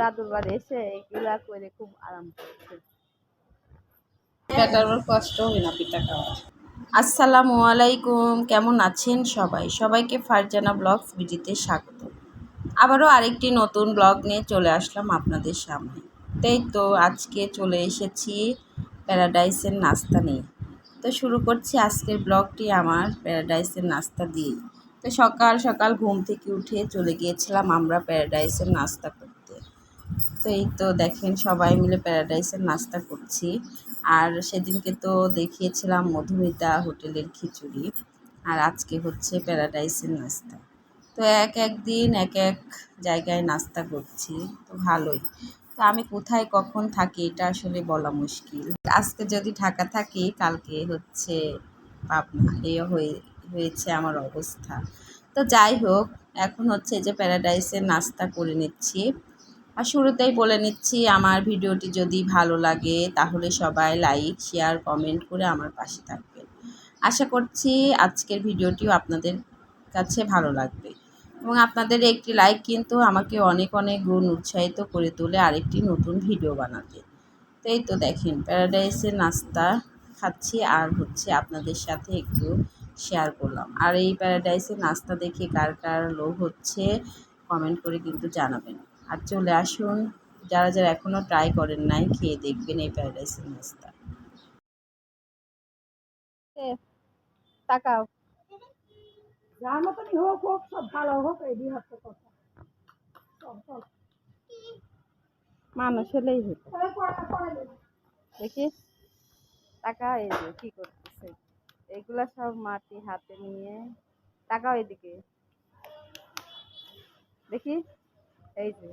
দাদুর বাড়ি এসে এগুলা করে খুব আরাম আসসালামু আলাইকুম, কেমন আছেন সবাই? সবাইকে ফারজানা ব্লগস ভিডিওতে স্বাগত। আবারও আরেকটি নতুন ব্লগ নিয়ে চলে আসলাম আপনাদের সামনে। তাই তো আজকে চলে এসেছি প্যারাডাইসের নাস্তা নিয়ে। তো শুরু করছি আজকের ব্লগটি আমার প্যারাডাইসের নাস্তা দিয়ে তো সকাল সকাল ঘুম থেকে উঠে চলে গিয়েছিলাম আমরা প্যারাডাইসের নাস্তা তো এই তো দেখেন সবাই মিলে প্যারাডাইসের নাস্তা করছি। আর সেদিনকে তো দেখিয়েছিলাম মধুমিতা হোটেলের খিচুড়ি। আর আজকে হচ্ছে প্যারাডাইসের নাস্তা। তো এক এক দিন, এক এক জায়গায় নাস্তা করছি। তো ভালোই। তো আমি কোথায় কখন থাকি এটা আসলে বলা মুশকিল। আজকে যদি ঢাকা থাকি, কালকে হচ্ছে পাবনা। এই হয়ে, হয়েছে আমার অবস্থা। তো যাই হোক, এখন হচ্ছে যে প্যারাডাইসের নাস্তা করে নিচ্ছি। আর শুরুতেই বলে নিচ্ছি, আমার ভিডিওটি যদি ভালো লাগে তাহলে সবাই লাইক, শেয়ার, কমেন্ট করে আমার পাশে থাকবেন। আশা করছি আজকের ভিডিওটিও আপনাদের কাছে ভালো লাগবে। এবং আপনাদের একটি লাইক কিন্তু আমাকে অনেক অনেক গুণ উৎসাহিত করে তোলে আরেকটি নতুন ভিডিও বানাতে। তো এই তো দেখেন, প্যারাডাইসের নাস্তা খাচ্ছি আর হচ্ছে আপনাদের সাথে একটু শেয়ার করলাম। আর এই প্যারাডাইসের নাস্তা দেখে কার কার লোভ হচ্ছে, কমেন্ট করে কিন্তু জানাবেন। আর চলে আসুন। যারা যারা এখনও ট্রাই করেন নাই খেয়ে দেখবেন এই প্যারাডাইসের নাস্তা এ, তাকাও। যার মতনই হোক হোক সব ভালো হোক এই হচ্ছে কথা। মানুষ হলেই হতো। দেবো। দেখি। টাকা এই যে কি করতেছে। এগুলা সব মাটি হাতে নিয়ে। টাকাও এদিকে। দেখি। এই যে,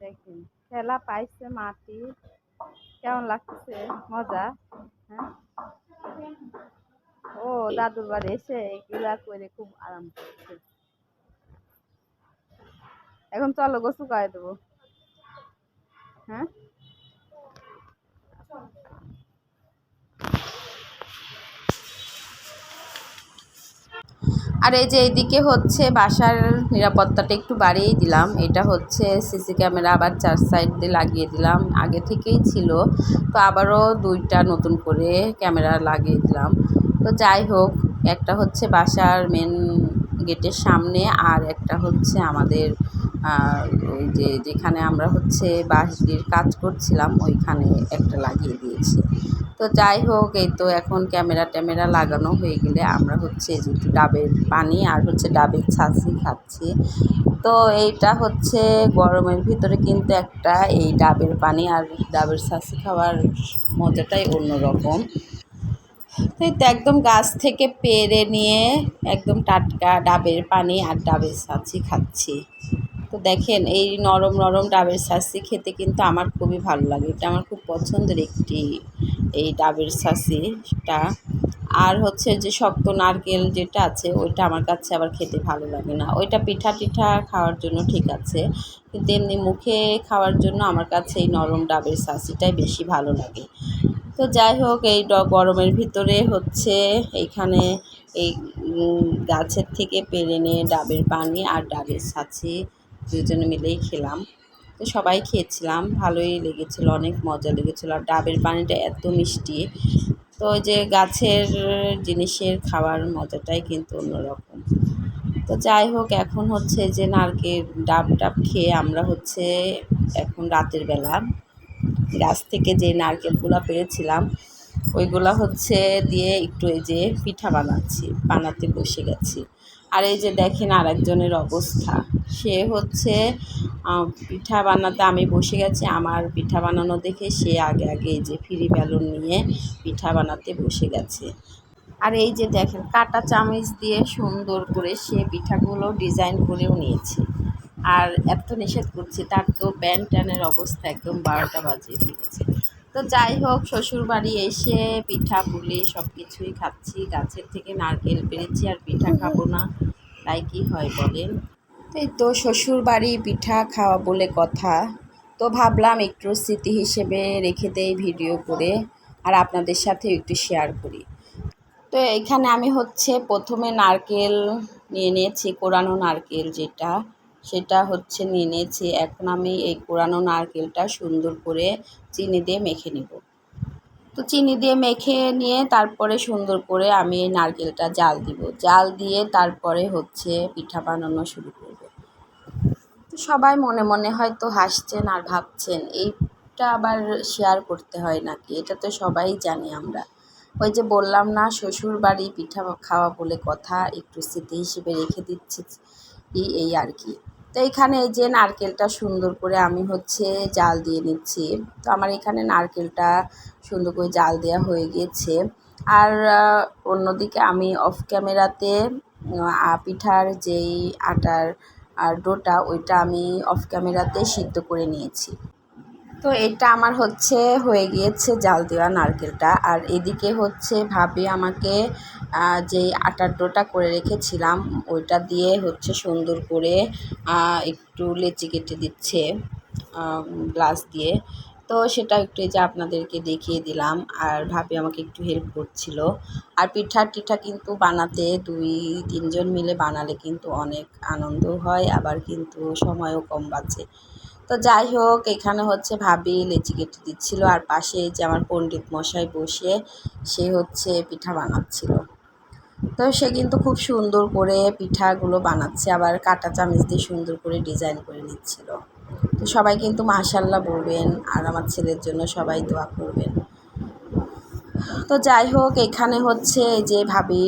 দেখুন, খেলা পাইছে মাটি। কেমন লাগছে? মজা? হ্যাঁ? ও, দাদুর বাড়ি এসে এগুলা করে খুব আরাম করছে। এখন চলো গোসু করে দেবো। হ্যাঁ? আর এই যে এইদিকে হচ্ছে বাসার নিরাপত্তাটা একটু বাড়িয়েই দিলাম। এটা হচ্ছে সিসি ক্যামেরা আবার চার সাইড দিয়ে লাগিয়ে দিলাম। আগে থেকেই ছিল। তো আবারও দুইটা নতুন করে ক্যামেরা লাগিয়ে দিলাম। তো যাই হোক, একটা হচ্ছে বাসার মেন গেটের সামনে আর একটা হচ্ছে আমাদের ওই যে যেখানে আমরা হচ্ছে বাঁশটির কাজ করছিলাম, ওইখানে একটা লাগিয়ে দিয়েছি। তো যাই হোক, এই তো এখন ক্যামেরা ট্যামেরা লাগানো হয়ে গেলে আমরা হচ্ছে যে ডাবের পানি আর হচ্ছে ডাবের ছাঁচি খাচ্ছি। তো এইটা হচ্ছে গরমের ভিতরে কিন্তু একটা এই ডাবের পানি আর ডাবের ছাঁচি খাওয়ার মজাটাই অন্যরকম। তো একদম গাছ থেকে পেরে নিয়ে একদম টাটকা ডাবের পানি আর ডাবের ছাঁচি খাচ্ছি। তো দেখেন, এই নরম নরম ডাবের ছাঁচি খেতে কিন্তু আমার খুবই ভালো লাগে। এটা আমার খুব পছন্দের একটি এই ডাবের ছাঁচিটা আর হচ্ছে যে শক্ত নারকেল যেটা আছে, ওইটা আমার কাছে আবার খেতে ভালো লাগে না। ওইটা পিঠা টিঠা খাওয়ার জন্য ঠিক আছে, কিন্তু এমনি মুখে খাওয়ার জন্য আমার কাছে এই নরম ডাবের ছাঁচিটাই বেশি ভালো লাগে। তো যাই হোক, এই গরমের ভিতরে হচ্ছে এইখানে এই গাছের থেকে পেরে নিয়ে ডাবের পানি আর ডাবের ছাঁচি দুজনে মিলেই খেলাম। তো সবাই খেয়েছিলাম, ভালোই লেগেছিল, অনেক মজা লেগেছিলো। আর ডাবের পানিটা এত মিষ্টি, তো যে গাছের জিনিসের খাওয়ার মজাটাই কিন্তু অন্যরকম। তো যাই হোক, এখন হচ্ছে যে নারকেল ডাব ডাব খেয়ে আমরা হচ্ছে এখন রাতের বেলা গাছ থেকে যে নারকেলগুলো পেরেছিলাম, ওইগুলো হচ্ছে দিয়ে একটু এই যে পিঠা বানাচ্ছি, বানাতে বসে গেছি। আর এই যে দেখেন আরেকজনের অবস্থা। সে হচ্ছে পিঠা বানাতে আমি বসে গেছি, আমার পিঠা বানানো দেখে সে আগে আগে এই যে ফিরি বেলুন নিয়ে পিঠা বানাতে বসে গেছে। আর এই যে দেখেন, কাটা চামচ দিয়ে সুন্দর করে সে পিঠাগুলো ডিজাইন করেও নিয়েছে। আর এত নিষেধ করছে, তার তো প্যান ট্যানের অবস্থা একদম বারোটা বাজিয়ে ফেলেছে। তো যাই হোক শ্বশুর বাড়ি এসে পিঠা পুলি সব কিছুই খাচ্ছি। গাছের থেকে নারকেল পেরেছি আর পিঠা খাব না তাই কি হয় বলেন? এই তো শ্বশুর বাড়ি পিঠা খাওয়া বলে কথা। তো ভাবলাম একটু স্মৃতি হিসেবে রেখে দেই ভিডিও করে আর আপনাদের সাথে একটু শেয়ার করি। তো এখানে আমি হচ্ছে প্রথমে নারকেল নিয়ে নিয়েছি কোরানো নারকেল যেটা। সেটা হচ্ছে নিয়ে নিয়েছি। এখন আমি এই কোরানো নারকেলটা সুন্দর করে চিনি দিয়ে মেখে নিব। তো চিনি দিয়ে মেখে নিয়ে তারপরে সুন্দর করে আমি এই নারকেলটা জাল দিব। জাল দিয়ে তারপরে হচ্ছে পিঠা বানানো শুরু করব। তো সবাই মনে মনে হয়তো হাসছেন আর ভাবছেন, এইটা আবার শেয়ার করতে হয় নাকি? এটা তো সবাই জানি আমরা। ওই যে বললাম না শ্বশুর বাড়ি পিঠা খাওয়া বলে কথা, একটু স্মৃতি হিসেবে রেখে দিচ্ছি। এই এই আর কি। তো এখানে যে নারকেলটা সুন্দর করে আমি হচ্ছে জাল দিয়ে নিচ্ছি। তো আমার এখানে নারকেলটা সুন্দর করে জাল দেওয়া হয়ে গিয়েছে। আর অন্যদিকে আমি অফ ক্যামেরাতে পিঠার যেই আটার আর ডোটা, ওইটা আমি অফ ক্যামেরাতে সিদ্ধ করে নিয়েছি। তো এটা আমার হচ্ছে হয়ে গিয়েছে জাল দেওয়া নারকেলটা। আর এদিকে হচ্ছে ভাবি আমাকে যেই আটার ডোটা করে রেখেছিলাম, ওইটা দিয়ে হচ্ছে সুন্দর করে একটু লেচি কেটে দিচ্ছে গ্লাস দিয়ে। তো সেটা একটু যে আপনাদেরকে দেখিয়ে দিলাম, আর ভাবি আমাকে একটু হেল্প করছিল। আর পিঠা টিঠা কিন্তু বানাতে দুই, তিনজন মিলে বানালে কিন্তু অনেক আনন্দ হয়, আবার কিন্তু সময়ও কম বাঁচে। তো যাই হোক এখানে হচ্ছে ভাবি লেচি কেটে দিচ্ছিল আর পাশে যে আমার পণ্ডিত মশাই বসে সে হচ্ছে পিঠা বানাচ্ছিল। তো সে কিন্তু খুব সুন্দর করে পিঠাগুলো বানাচ্ছে আবার কাঁটা চামচ দিয়ে সুন্দর করে ডিজাইন করে নিচ্ছিল। তো সবাই কিন্তু মাশাল্লাহ বলবেন আর আমার ছেলের জন্য সবাই দোয়া করবেন। তো যাই হোক এখানে হচ্ছে যে ভাবি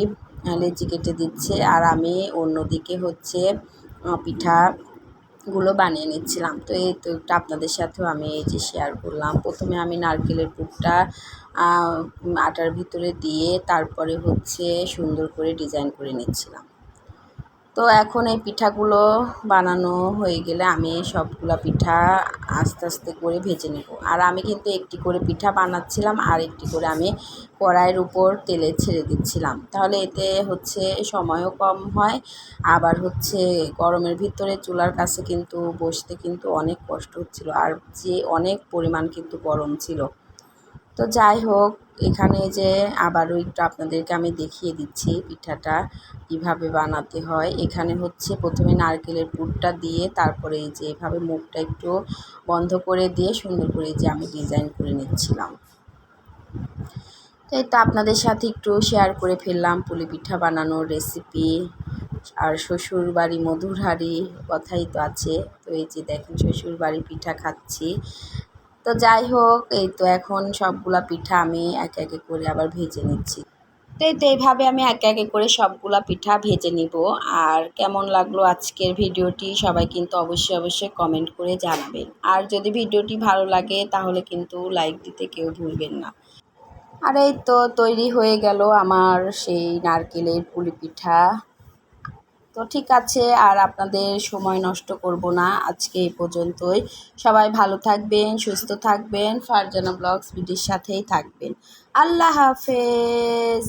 লেচি কেটে দিচ্ছে আর আমি অন্যদিকে হচ্ছে আহ, পিঠাগুলো বানিয়ে নিচ্ছিলাম। তো এই তো আপনাদের সাথেও আমি এই যে শেয়ার করলাম। প্রথমে আমি নারকেলের পুরটা আটার ভিতরে দিয়ে তারপরে হচ্ছে সুন্দর করে ডিজাইন করে নিচ্ছিলাম। তো এখন এই পিঠাগুলো বানানো হয়ে গেলে আমি সবগুলা পিঠা আস্তে আস্তে করে ভেজে নেব। আর আমি কিন্তু একটি করে পিঠা বানাচ্ছিলাম, আর একটি করে আমি কড়াইয়ের উপর তেলে ছেড়ে দিচ্ছিলাম। তাহলে এতে হচ্ছে সময়ও কম হয়, আবার হচ্ছে গরমের ভিতরে চুলার কাছে কিন্তু বসতে কিন্তু অনেক কষ্ট হচ্ছিল, আর যে অনেক পরিমাণ কিন্তু গরম ছিল। তো যাই হোক, এখানে যে আবারও একটু আপনাদেরকে আমি দেখিয়ে দিচ্ছি পিঠাটা কীভাবে বানাতে হয়। এখানে হচ্ছে প্রথমে নারকেলের পুরটা দিয়ে তারপরে এই যে এভাবে মুখটা একটু বন্ধ করে দিয়ে সুন্দর করে যে আমি ডিজাইন করে নিচ্ছিলাম। তো তো আপনাদের সাথে একটু শেয়ার করে ফেললাম পুলি পিঠা বানানোর রেসিপি আর শ্বশুর বাড়ি মধুর হাড়ি কথাই তো আছে। তো এই যে দেখেন শ্বশুর বাড়ি পিঠা খাচ্ছি। তো যাই হোক, এই তো এখন সবগুলা পিঠা আমি একে একে করে আবার ভেজে নিচ্ছি। তো এই তো এইভাবে আমি একে একে করে সবগুলা পিঠা ভেজে নিব। আর কেমন লাগল আজকের ভিডিওটি সবাই কিন্তু অবশ্যই অবশ্যই কমেন্ট করে জানাবেন। আর যদি ভিডিওটি ভালো লাগে, তাহলে কিন্তু লাইক দিতে কেউ ভুলবেন না। আর এই তো তৈরি হয়ে গেল আমার সেই নারকেলের পুলি পিঠা। তো ঠিক আছে, আর আপনাদের সময় নষ্ট করব না আজকে এই পর্যন্তই। সবাই ভালো থাকবেন, সুস্থ থাকবেন, ফারজানা ব্লগস ভিডির সাথেই থাকবেন। আল্লাহ হাফেজ।